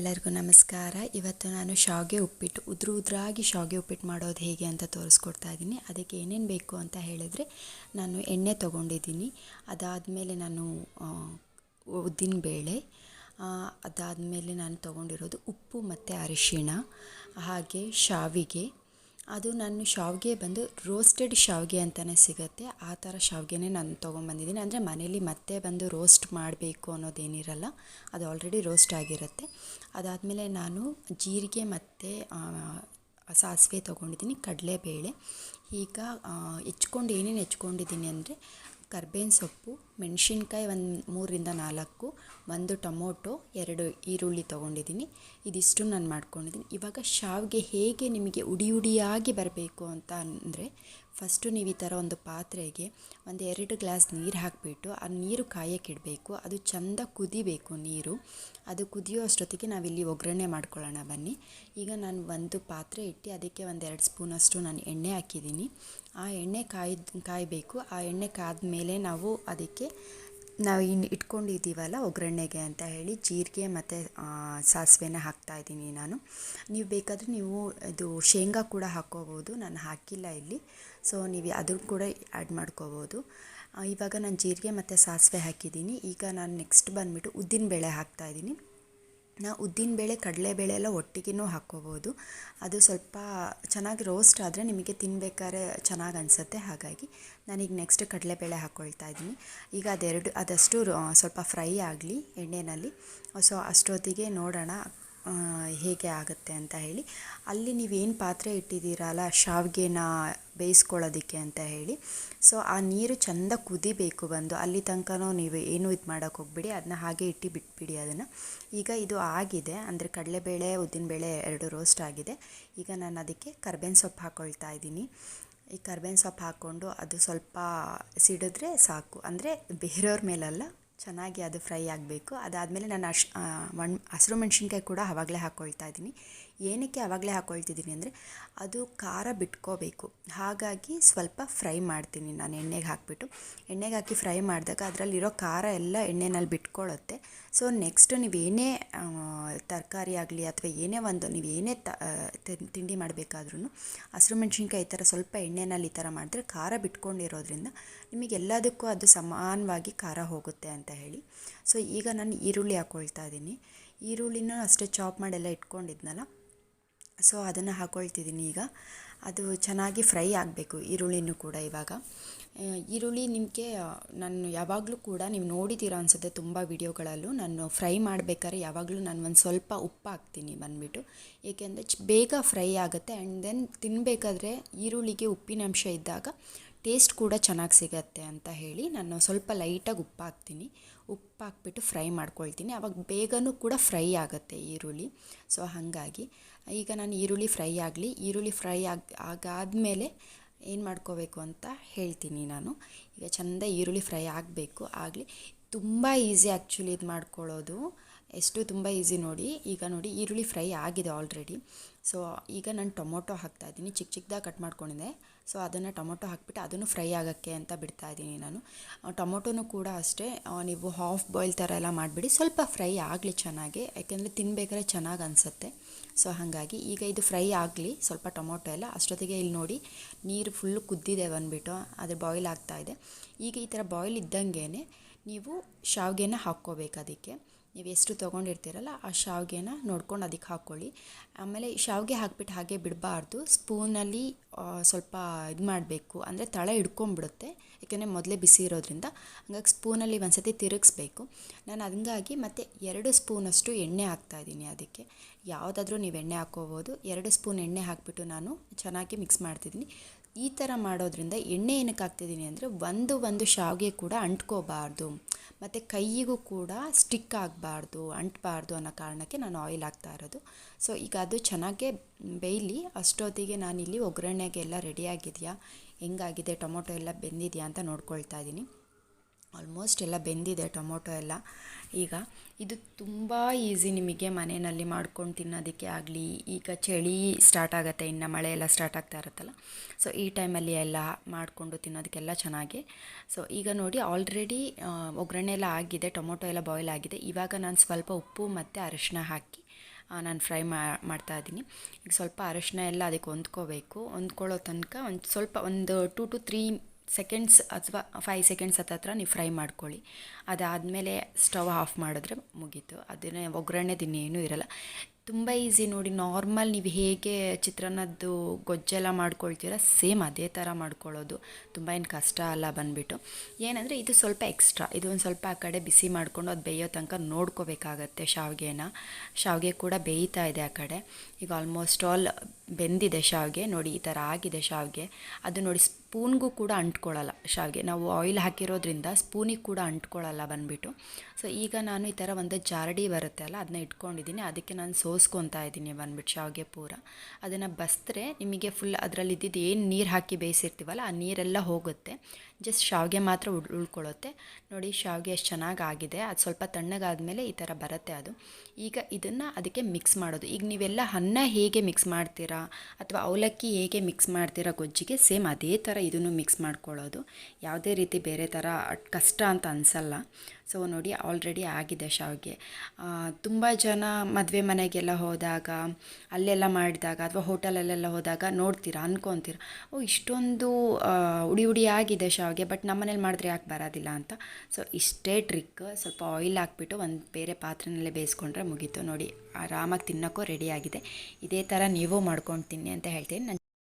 ಎಲ್ಲರಿಗೂ ನಮಸ್ಕಾರ. ಇವತ್ತು ನಾನು ಶಾವಿಗೆ ಉಪ್ಪಿಟ್ಟು, ಉದುರು ಉದುರಾಗಿ ಶಾವಿಗೆ ಉಪ್ಪಿಟ್ಟು ಮಾಡೋದು ಹೇಗೆ ಅಂತ ತೋರಿಸ್ಕೊಡ್ತಾ ಇದ್ದೀನಿ. ಅದಕ್ಕೆ ಏನೇನು ಬೇಕು ಅಂತ ಹೇಳಿದರೆ ನಾನು ಎಣ್ಣೆ ತೊಗೊಂಡಿದ್ದೀನಿ. ಅದಾದಮೇಲೆ ನಾನು ಉದ್ದಿನಬೇಳೆ ಅದಾದಮೇಲೆ ನಾನು ತೊಗೊಂಡಿರೋದು ಉಪ್ಪು ಮತ್ತು ಅರಿಶಿಣ, ಹಾಗೆ ಶಾವಿಗೆ ಅದು ನಾನು ಶಾವಿಗೆ ಬಂದು ರೋಸ್ಟೆಡ್ ಶಾವಿಗೆ ಅಂತಲೇ ಸಿಗುತ್ತೆ. ಆ ಥರ ಶಾವಿಗೆನೇ ನಾನು ತೊಗೊಂಬಂದಿದ್ದೀನಿ. ಅಂದರೆ ಮನೇಲಿ ಮತ್ತೆ ಬಂದು ರೋಸ್ಟ್ ಮಾಡಬೇಕು ಅನ್ನೋದೇನಿರಲ್ಲ, ಅದು ಆಲ್ರೆಡಿ ರೋಸ್ಟ್ ಆಗಿರುತ್ತೆ. ಅದಾದಮೇಲೆ ನಾನು ಜೀರಿಗೆ ಮತ್ತು ಸಾಸಿವೆ ತೊಗೊಂಡಿದ್ದೀನಿ, ಕಡಲೆಬೇಳೆ. ಈಗ ಹೆಚ್ಕೊಂಡು ಏನೇನು ಹೆಚ್ಕೊಂಡಿದ್ದೀನಿ ಅಂದರೆ ಕರ್ಬೇವಿನ ಸೊಪ್ಪು, ಮೆಣಸಿನ್ಕಾಯಿ ಒಂದು ಮೂರರಿಂದ ನಾಲ್ಕು, ಒಂದು ಟೊಮೊಟೊ, ಎರಡು ಈರುಳ್ಳಿ ತೊಗೊಂಡಿದ್ದೀನಿ. ಇದಿಷ್ಟು ನಾನು ಮಾಡ್ಕೊಂಡಿದ್ದೀನಿ. ಇವಾಗ ಶಾವಿಗೆ ಹೇಗೆ ನಿಮಗೆ ಉಡಿ ಉಡಿಯಾಗಿ ಬರಬೇಕು ಅಂತ ಅಂದರೆ ಫಸ್ಟು ನೀವು ಈ ಥರ ಒಂದು ಪಾತ್ರೆಗೆ ಒಂದು ಎರಡು ಗ್ಲಾಸ್ ನೀರು ಹಾಕಿಬಿಟ್ಟು ಆ ನೀರು ಕಾಯಕ್ಕಿಡಬೇಕು ಅದು ಚೆಂದ ಕುದಿಬೇಕು ನೀರು. ಅದು ಕುದಿಯೋ ಅಷ್ಟೊತ್ತಿಗೆ ನಾವಿಲ್ಲಿ ಒಗ್ಗರಣೆ ಮಾಡ್ಕೊಳ್ಳೋಣ ಬನ್ನಿ. ಈಗ ನಾನು ಒಂದು ಪಾತ್ರೆ ಇಟ್ಟು ಅದಕ್ಕೆ ಒಂದು ಎರಡು ಸ್ಪೂನಷ್ಟು ನಾನು ಎಣ್ಣೆ ಹಾಕಿದ್ದೀನಿ. ಆ ಎಣ್ಣೆ ಕಾಯ್ದು ಕಾಯಬೇಕು. ಆ ಎಣ್ಣೆ ಕಾದ ಮೇಲೆ ನಾವು ಅದಕ್ಕೆ ನಾವು ಇನ್ನು ಇಟ್ಕೊಂಡಿದ್ದೀವಲ್ಲ ಒಗ್ಗರಣೆಗೆ ಅಂತ ಹೇಳಿ ಜೀರಿಗೆ ಮತ್ತು ಸಾಸಿವೆನ ಹಾಕ್ತಾಯಿದ್ದೀನಿ ನಾನು. ನೀವು ಬೇಕಾದರೆ ನೀವು ಇದು ಶೇಂಗಾ ಕೂಡ ಹಾಕ್ಕೋಬೋದು. ನಾನು ಹಾಕಿಲ್ಲ ಇಲ್ಲಿ. ಸೊ ನೀವು ಅದನ್ನು ಕೂಡ ಆ್ಯಡ್ ಮಾಡ್ಕೋಬೋದು. ಇವಾಗ ನಾನು ಜೀರಿಗೆ ಮತ್ತು ಸಾಸಿವೆ ಹಾಕಿದ್ದೀನಿ. ಈಗ ನಾನು ನೆಕ್ಸ್ಟ್ ಬಂದುಬಿಟ್ಟು ಉದ್ದಿನಬೇಳೆ ಹಾಕ್ತಾಯಿದ್ದೀನಿ ನಾವು ಕಡಲೆ ಕಡಲೆಬೇಳೆ ಎಲ್ಲ ಒಟ್ಟಿಗೆನೂ ಹಾಕ್ಕೋಬೋದು. ಅದು ಸ್ವಲ್ಪ ಚೆನ್ನಾಗಿ ರೋಸ್ಟ್ ಆದರೆ ನಿಮಗೆ ತಿನ್ಬೇಕಾದ್ರೆ ಚೆನ್ನಾಗಿ ಅನಿಸುತ್ತೆ. ಹಾಗಾಗಿ ನಾನೀಗ ನೆಕ್ಸ್ಟ್ ಕಡಲೆಬೇಳೆ ಹಾಕ್ಕೊಳ್ತಾ ಇದ್ದೀನಿ. ಈಗ ಅದೆರಡು, ಅದಷ್ಟು ಸ್ವಲ್ಪ ಫ್ರೈ ಆಗಲಿ ಎಣ್ಣೆಯಲ್ಲಿ ಸೊ ಅಷ್ಟೊತ್ತಿಗೆ ನೋಡೋಣ ಹೇಗೆ ಆಗುತ್ತೆ ಅಂತ ಹೇಳಿ. ಅಲ್ಲಿ ನೀವೇನು ಪಾತ್ರೆ ಇಟ್ಟಿದ್ದೀರಲ್ಲ, ಶಾವಿಗೆನ ಬೇಯಿಸ್ಕೊಳ್ಳೋದಕ್ಕೆ ಅಂತ ಹೇಳಿ. ಸೊ ಆ ನೀರು ಚೆಂದ ಕುದಿಬೇಕು ಬಂದು, ಅಲ್ಲಿ ತನಕನೂ ನೀವು ಏನೂ ಇದು ಮಾಡೋಕ್ಕೆ ಹೋಗ್ಬಿಡಿ ಅದನ್ನ ಹಾಗೆ ಇಟ್ಟು ಬಿಟ್ಬಿಡಿ ಅದನ್ನು. ಈಗ ಇದು ಆಗಿದೆ, ಅಂದರೆ ಕಡಲೆಬೇಳೆ, ಉದ್ದಿನಬೇಳೆ ಎರಡು ರೋಸ್ಟ್ ಆಗಿದೆ. ಈಗ ನಾನು ಅದಕ್ಕೆ ಕರ್ಬೇವಿನ ಸೊಪ್ಪು ಹಾಕ್ಕೊಳ್ತಾ ಇದ್ದೀನಿ. ಈ ಕರ್ಬೇವಿನ ಸೊಪ್ಪು ಹಾಕ್ಕೊಂಡು ಅದು ಸ್ವಲ್ಪ ಸಿಡಿದ್ರೆ ಸಾಕು. ಅಂದರೆ ಬೇರೆಯವ್ರ ಮೇಲಲ್ಲ ಚೆನ್ನಾಗಿ ಅದು ಫ್ರೈ ಆಗಬೇಕು. ಅದಾದಮೇಲೆ ನಾನು ಅಶ್ ಒಣ ಹಸಿರು ಮೆಣಸಿನ್ಕಾಯಿ ಕೂಡ ಆವಾಗಲೇ ಹಾಕ್ಕೊಳ್ತಾ ಇದ್ದೀನಿ. ಏನಕ್ಕೆ ಆವಾಗಲೇ ಹಾಕ್ಕೊಳ್ತಿದ್ದೀನಿ ಅಂದರೆ ಅದು ಖಾರ ಬಿಟ್ಕೋಬೇಕು. ಹಾಗಾಗಿ ಸ್ವಲ್ಪ ಫ್ರೈ ಮಾಡ್ತೀನಿ ನಾನು ಎಣ್ಣೆಗೆ ಹಾಕಿಬಿಟ್ಟು. ಎಣ್ಣೆಗೆ ಹಾಕಿ ಫ್ರೈ ಮಾಡಿದಾಗ ಅದರಲ್ಲಿರೋ ಖಾರ ಎಲ್ಲ ಎಣ್ಣೆನಲ್ಲಿ ಬಿಟ್ಕೊಳ್ಳುತ್ತೆ. ಸೊ ನೆಕ್ಸ್ಟ್ ನೀವೇನೇ ತರಕಾರಿ ಆಗಲಿ ಅಥವಾ ಏನೇ ಒಂದು, ನೀವು ತಿಂಡಿ ಮಾಡಬೇಕಾದ್ರೂ ಹಸಿರು ಮೆಣಸಿನ್ಕಾಯಿ ಈ ಥರ ಸ್ವಲ್ಪ ಎಣ್ಣೆನಲ್ಲಿ ಈ ಥರ ಮಾಡಿದ್ರೆ ಖಾರ ಬಿಟ್ಕೊಂಡಿರೋದ್ರಿಂದ ನಿಮಗೆ ಎಲ್ಲದಕ್ಕೂ ಅದು ಸಮಾನವಾಗಿ ಖಾರ ಹೋಗುತ್ತೆ ಅಂತ ಹೇಳಿ. ಸೊ ಈಗ ನಾನು ಈರುಳ್ಳಿ ಹಾಕ್ಕೊಳ್ತಾ ಇದ್ದೀನಿ. ಈರುಳ್ಳಿನೂ ಅಷ್ಟೇ ಚಾಪ್ ಮಾಡೆಲ್ಲ ಇಟ್ಕೊಂಡಿದ್ನಲ್ಲ ಸೊ ಅದನ್ನು ಹಾಕ್ಕೊಳ್ತಿದ್ದೀನಿ ಈಗ. ಅದು ಚೆನ್ನಾಗಿ ಫ್ರೈ ಆಗಬೇಕು, ಈರುಳ್ಳಿನೂ ಕೂಡ ಇವಾಗ. ಈರುಳ್ಳಿ ನಿಮಗೆ ನಾನು ಯಾವಾಗಲೂ ಕೂಡ ನೀವು ನೋಡಿದ್ದೀರ ಅನಿಸುತ್ತೆ ತುಂಬ ವಿಡಿಯೋಗಳಲ್ಲೂ. ನಾನು ಫ್ರೈ ಮಾಡಬೇಕಾದ್ರೆ ಯಾವಾಗಲೂ ನಾನು ಒಂದು ಸ್ವಲ್ಪ ಉಪ್ಪು ಹಾಕ್ತೀನಿ ಬಂದುಬಿಟ್ಟು. ಏಕೆಂದರೆ ಬೇಗ ಫ್ರೈ ಆಗುತ್ತೆ ಆ್ಯಂಡ್ ದೆನ್ ತಿನ್ನಬೇಕಾದ್ರೆ ಈರುಳ್ಳಿಗೆ ಉಪ್ಪಿನಂಶ ಇದ್ದಾಗ ಟೇಸ್ಟ್ ಕೂಡ ಚೆನ್ನಾಗಿ ಸಿಗತ್ತೆ ಅಂತ ಹೇಳಿ ನಾನು ಸ್ವಲ್ಪ ಲೈಟಾಗಿ ಉಪ್ಪು ಹಾಕ್ತೀನಿ. ಉಪ್ಪು ಹಾಕ್ಬಿಟ್ಟು ಫ್ರೈ ಮಾಡ್ಕೊಳ್ತೀನಿ. ಆವಾಗ ಬೇಗನೂ ಕೂಡ ಫ್ರೈ ಆಗುತ್ತೆ ಈರುಳ್ಳಿ. ಸೊ, ಹಾಗಾಗಿ ಈಗ ನಾನು ಈರುಳ್ಳಿ ಫ್ರೈ ಆಗಲಿ, ಈರುಳ್ಳಿ ಫ್ರೈ ಆಗ, ಆಗಾದಮೇಲೆ ಏನು ಮಾಡ್ಕೋಬೇಕು ಅಂತ ಹೇಳ್ತೀನಿ ನಾನು. ಈಗ ಚೆಂದ ಈರುಳ್ಳಿ ಫ್ರೈ ಆಗಬೇಕು, ಆಗಲಿ. ತುಂಬ ಈಸಿ ಆ್ಯಕ್ಚುಲಿ ಇದು ಮಾಡ್ಕೊಳ್ಳೋದು ಎಷ್ಟು ತುಂಬ ಈಸಿ ನೋಡಿ. ಈಗ ನೋಡಿ ಈರುಳ್ಳಿ ಫ್ರೈ ಆಗಿದೆ ಆಲ್ರೆಡಿ ಸೊ ಈಗ ನಾನು ಟೊಮೊಟೊ ಹಾಕ್ತಾಯಿದ್ದೀನಿ ಚಿಕ್ಕ ಚಿಕ್ಕದಾಗಿ ಕಟ್ ಮಾಡ್ಕೊಂಡಿದ್ದೆ. ಸೊ ಅದನ್ನು ಟೊಮೊಟೊ ಹಾಕ್ಬಿಟ್ಟು ಅದನ್ನು ಫ್ರೈ ಆಗೋಕ್ಕೆ ಅಂತ ಬಿಡ್ತಾಯಿದ್ದೀನಿ ನಾನು. ಟೊಮೊಟೊನೂ ಕೂಡ ಅಷ್ಟೇ. ನೀವು ಹಾಫ್ ಬಾಯ್ಲ್ ಥರ ಎಲ್ಲ ಮಾಡಿಬಿಡಿ. ಸ್ವಲ್ಪ ಫ್ರೈ ಆಗಲಿ ಚೆನ್ನಾಗಿ. ಯಾಕೆಂದರೆ ತಿನ್ಬೇಕಾದ್ರೆ ಚೆನ್ನಾಗಿ ಅನಿಸುತ್ತೆ. ಸೊ ಹಾಗಾಗಿ ಈಗ ಇದು ಫ್ರೈ ಆಗಲಿ, ಸ್ವಲ್ಪ ಟೊಮೊಟೊ ಎಲ್ಲ. ಅಷ್ಟೊತ್ತಿಗೆ ಇಲ್ಲಿ ನೋಡಿ ನೀರು ಫುಲ್ಲು ಕುದ್ದಿದೆ ಬಂದುಬಿಟ್ಟು. ಅದು ಬಾಯ್ಲ್ ಆಗ್ತಾಯಿದೆ ಈಗ ಈ ಥರ ಬಾಯ್ಲ್ ಇದ್ದಂಗೆ ನೀವು ಶಾವಿಗೆನ ಹಾಕ್ಕೋಬೇಕು ಅದಕ್ಕೆ. ನೀವು ಎಷ್ಟು ತೊಗೊಂಡಿರ್ತೀರಲ್ಲ ಆ ಶಾವಿಗೆನ ನೋಡ್ಕೊಂಡು ಅದಕ್ಕೆ ಹಾಕ್ಕೊಳ್ಳಿ. ಆಮೇಲೆ ಶಾವಿಗೆ ಹಾಕ್ಬಿಟ್ಟು ಹಾಗೆ ಬಿಡಬಾರ್ದು. ಸ್ಪೂನಲ್ಲಿ ಸ್ವಲ್ಪ ಇದು ಮಾಡಬೇಕು. ಅಂದರೆ ತಳ ಹಿಡ್ಕೊಂಬಿಡುತ್ತೆ ಯಾಕೆಂದರೆ ಮೊದಲೇ ಬಿಸಿ ಇರೋದ್ರಿಂದ. ಹಂಗಾಗಿ ಸ್ಪೂನಲ್ಲಿ ಒಂದು ಸತಿ ತಿರುಗಿಸ್ಬೇಕು. ನಾನು ಹಂಗಾಗಿ ಮತ್ತು ಎರಡು ಸ್ಪೂನಷ್ಟು ಎಣ್ಣೆ ಹಾಕ್ತಾಯಿದ್ದೀನಿ ಅದಕ್ಕೆ. ಯಾವುದಾದ್ರೂ ನೀವು ಎಣ್ಣೆ ಹಾಕ್ಕೋಬೋದು. ಎರಡು ಸ್ಪೂನ್ ಎಣ್ಣೆ ಹಾಕಿಬಿಟ್ಟು ನಾನು ಚೆನ್ನಾಗಿ ಮಿಕ್ಸ್ ಮಾಡ್ತಿದ್ದೀನಿ. ಈ ಥರ ಮಾಡೋದ್ರಿಂದ ಎಣ್ಣೆ ಏನಕ್ಕೆ ಹಾಕ್ತಿದ್ದೀನಿ ಅಂದರೆ ಒಂದು ಒಂದು ಶಾವಿಗೆ ಕೂಡ ಅಂಟ್ಕೋಬಾರ್ದು. ಮತ್ತು ಕೈಯಿಗೂ ಕೂಡ ಸ್ಟಿಕ್ ಆಗಬಾರ್ದು, ಅಂಟಬಾರ್ದು ಅನ್ನೋ ಕಾರಣಕ್ಕೆ ನಾನು ಆಯಿಲ್ ಹಾಕ್ತಾ ಇರೋದು. ಸೊ ಈಗ ಅದು ಚೆನ್ನಾಗೆ ಬೇಯಲಿ, ಅಷ್ಟೊತ್ತಿಗೆ ನಾನಿಲ್ಲಿ ಒಗ್ಗರಣೆಗೆಲ್ಲ ರೆಡಿಯಾಗಿದೆಯಾ ಹೆಂಗಾಗಿದೆ, ಟೊಮೊಟೊ ಎಲ್ಲ ಬೆಂದಿದೆಯಾ ಅಂತ ನೋಡ್ಕೊಳ್ತಾ ಇದ್ದೀನಿ. ಆಲ್ಮೋಸ್ಟ್ ಎಲ್ಲ ಬೆಂದಿದೆ ಟೊಮೊಟೊ ಎಲ್ಲ. ಈಗ ಇದು ತುಂಬ ಈಸಿ ನಿಮಗೆ ಮನೆಯಲ್ಲಿ ಮಾಡ್ಕೊಂಡು ತಿನ್ನೋದಕ್ಕೆ ಆಗಲಿ, ಈಗ ಚಳಿ ಸ್ಟಾರ್ಟ್ ಆಗುತ್ತೆ, ಇನ್ನು ಮಳೆ ಎಲ್ಲ ಸ್ಟಾರ್ಟ್ ಆಗ್ತಾ ಇರುತ್ತಲ್ಲ. ಸೊ ಈ ಟೈಮಲ್ಲಿ ಎಲ್ಲ ಮಾಡಿಕೊಂಡು ತಿನ್ನೋದಕ್ಕೆಲ್ಲ ಚೆನ್ನಾಗಿ. ಸೊ ಈಗ ನೋಡಿ ಆಲ್ರೆಡಿ ಒಗ್ಗರಣೆ ಎಲ್ಲ ಆಗಿದೆ, ಟೊಮೊಟೊ ಎಲ್ಲ ಬಾಯ್ಲ್ ಆಗಿದೆ. ಇವಾಗ ನಾನು ಸ್ವಲ್ಪ ಉಪ್ಪು ಮತ್ತು ಅರಿಶಿನ ಹಾಕಿ ನಾನು ಫ್ರೈ ಮಾಡ್ತಾ ಇದ್ದೀನಿ. ಈಗ ಸ್ವಲ್ಪ ಅರಿಶಿನ ಎಲ್ಲ ಅದಕ್ಕೆ ಹೊಂದ್ಕೋಬೇಕು. ಹೊಂದ್ಕೊಳ್ಳೋ ತನಕ ಒಂದು ಸ್ವಲ್ಪ ಒಂದು ಟೂ ಟು ತ್ರೀ ಸೆಕೆಂಡ್ಸ್ ಅಥವಾ ಫೈವ್ ಸೆಕೆಂಡ್ಸ್ ಹತ್ತತ್ರ ನೀವು ಫ್ರೈ ಮಾಡ್ಕೊಳ್ಳಿ. ಅದಾದಮೇಲೆ ಸ್ಟವ್ ಆಫ್ ಮಾಡಿದ್ರೆ ಮುಗೀತು. ಅದನ್ನೇ ಒಗ್ಗರಣೆ ಇನ್ನೇನೂ ಇರಲ್ಲ. ತುಂಬ ಈಸಿ ನೋಡಿ ನಾರ್ಮಲ್ ನೀವು ಹೇಗೆ ಚಿತ್ರಾನ್ನದ್ದು ಗೊಜ್ಜೆಲ್ಲ ಮಾಡ್ಕೊಳ್ತೀರ ಸೇಮ್ ಅದೇ ಥರ ಮಾಡ್ಕೊಳ್ಳೋದು. ತುಂಬ ಏನು ಕಷ್ಟ ಅಲ್ಲ ಬಂದುಬಿಟ್ಟು. ಏನಂದರೆ ಇದು ಸ್ವಲ್ಪ ಎಕ್ಸ್ಟ್ರಾ ಇದು ಸ್ವಲ್ಪ ಆ ಕಡೆ ಬಿಸಿ ಮಾಡಿಕೊಂಡು ಅದು ಬೇಯೋ ತನಕ ನೋಡ್ಕೋಬೇಕಾಗತ್ತೆ ಶಾವಿಗೆನ. ಶಾವಿಗೆ ಕೂಡ ಬೇಯ್ತಾ ಇದೆ ಆ ಕಡೆ. ಈಗ ಆಲ್ಮೋಸ್ಟ್ ಆಲ್ ಬೆಂದಿದೆ ಶಾವಿಗೆ. ನೋಡಿ, ಈ ಥರ ಆಗಿದೆ ಶಾವಿಗೆ. ಅದು ನೋಡಿ ಸ್ಪೂನ್ಗೂ ಕೂಡ ಅಂಟ್ಕೊಳ್ಳಲ್ಲ ಶಾವಿಗೆ. ನಾವು ಆಯಿಲ್ ಹಾಕಿರೋದ್ರಿಂದ ಸ್ಪೂನಿಗೆ ಕೂಡ ಅಂಟ್ಕೊಳ್ಳಲ್ಲ ಬಂದುಬಿಟ್ಟು. ಸೊ ಈಗ ನಾನು ಈ ಥರ ಒಂದು ಜಾರಡಿ ಬರುತ್ತೆ ಅಲ್ಲ, ಅದನ್ನ ಇಟ್ಕೊಂಡಿದ್ದೀನಿ. ಅದಕ್ಕೆ ನಾನು ಸೋಸ್ಕೊತಾ ಇದ್ದೀನಿ ಬಂದ್ಬಿಟ್ಟು ಶಾವಿಗೆ ಪೂರ. ಅದನ್ನು ಬಸ್ತ್ರೆ ನಿಮಗೆ ಫುಲ್ ಅದರಲ್ಲಿ ಇದ್ದಿದ್ದು ಏನು ನೀರು ಹಾಕಿ ಬೇಯಿಸಿರ್ತೀವಲ್ಲ, ಆ ನೀರೆಲ್ಲ ಹೋಗುತ್ತೆ. ಜಸ್ಟ್ ಶಾವಿಗೆ ಮಾತ್ರ ಉಳ್, ಉಳ್ಕೊಳ್ಳುತ್ತೆ. ನೋಡಿ ಶಾವಿಗೆ ಎಷ್ಟು ಚೆನ್ನಾಗಿ ಆಗಿದೆ ಅದು ಸ್ವಲ್ಪ ತಣ್ಣಗಾದಮೇಲೆ ಈ ಥರ ಬರುತ್ತೆ ಅದು. ಈಗ ಇದನ್ನು ಅದಕ್ಕೆ ಮಿಕ್ಸ್ ಮಾಡೋದು. ಈಗ ನೀವೆಲ್ಲ ಅನ್ನ ಹೇಗೆ ಮಿಕ್ಸ್ ಮಾಡ್ತೀರಾ? ಅಥವಾ ಅವಲಕ್ಕಿ ಹೇಗೆ ಮಿಕ್ಸ್ ಮಾಡ್ತೀರಾ ಗೊಜ್ಜಿಗೆ? ಸೇಮ್ ಅದೇ ಥರ ಇದನ್ನು ಮಿಕ್ಸ್ ಮಾಡ್ಕೊಳ್ಳೋದು. ಯಾವುದೇ ರೀತಿ ಬೇರೆ ಥರ ಕಷ್ಟ ಅಂತ ಅನಿಸಲ್ಲ. ಸೊ ನೋಡಿ ಆಲ್ರೆಡಿ ಆಗಿದೆ ಶಾವಿಗೆ. ತುಂಬ ಜನ ಮದುವೆ ಮನೆಗೆಲ್ಲ ಹೋದಾಗ, ಅಲ್ಲೆಲ್ಲ ಮಾಡಿದಾಗ ಅಥವಾ ಹೋಟೆಲಲ್ಲೆಲ್ಲ ಹೋದಾಗ ನೋಡ್ತೀರಾ, ಅನ್ಕೊತೀರ? ಓ, ಇಷ್ಟೊಂದು ಉಡಿ ಉಡಿ ಆಗಿದೆ ಶಾವಿಗೆ, ಬಟ್ ನಮ್ಮನೇಲಿ ಮಾಡಿದ್ರೆ ಯಾಕೆ ಬರೋದಿಲ್ಲ ಅಂತ. ಸೊ ಇಷ್ಟೇ ಟ್ರಿಕ್ ಸ್ವಲ್ಪ ಆಯಿಲ್ ಹಾಕ್ಬಿಟ್ಟು ಒಂದು ಬೇರೆ ಪಾತ್ರೆನಲ್ಲೇ ಬೇಯಿಸ್ಕೊಂಡ್ರೆ ಮುಗೀತು. ನೋಡಿ, ಆರಾಮಾಗಿ ತಿನ್ನೋಕ್ಕೂ ರೆಡಿ ಆಗಿದೆ. ಇದೇ ಥರ ನೀವು ಮಾಡ್ಕೊಂಡು ತಿನ್ನಿ ಅಂತ ಹೇಳ್ತೀನಿ.